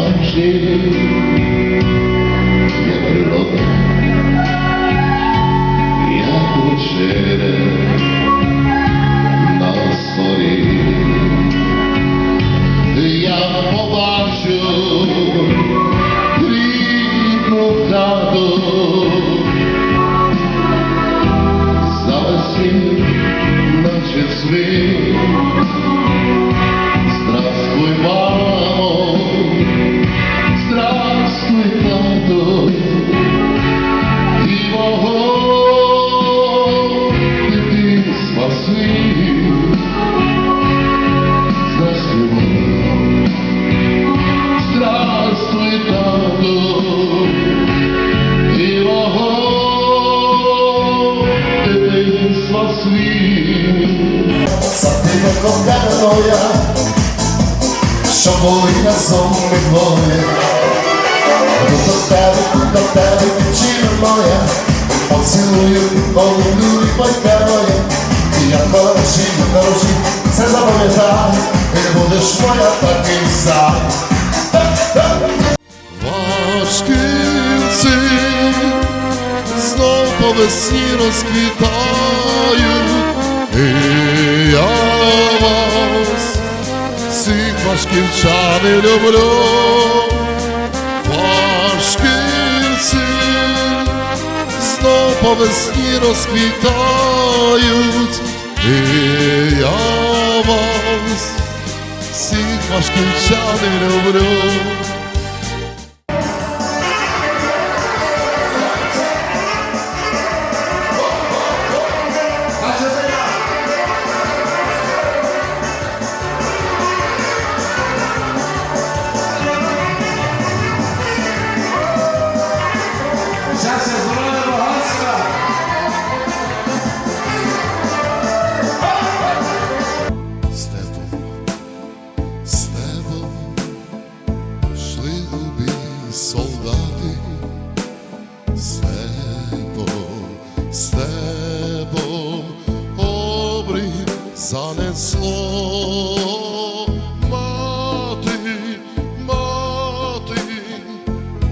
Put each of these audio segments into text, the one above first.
завжди є природа, як вечеря на столі. Я побачу рідну хату, Завесні, наче світ. Світ. Садино кохана моя, що були разом ми двоє. До тебе, до тебе, дівчина моя, поцілую, полюблю і покараю. І я хороший, хороший, це запам'ятай, ти будеш моя так і за. Весні розквітають, і я вас, всіх важківчани люблю, важківці знов по весні розквітають, і я вас, всіх важківчани люблю. Занесло. Мати, мати,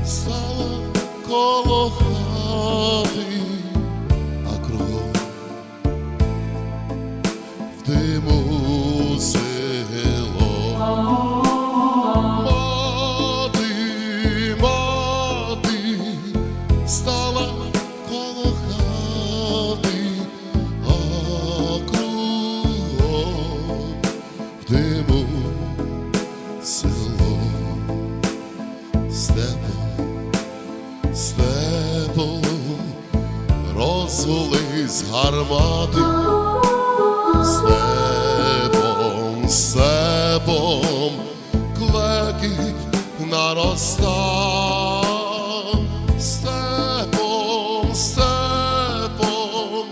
стала коло Степом, степом розгулись гармати. Степом, степом клекіт нароста. Степом, степом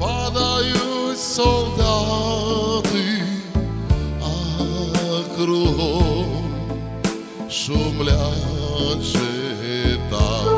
падають солдати, кругом шумлять Отче, так.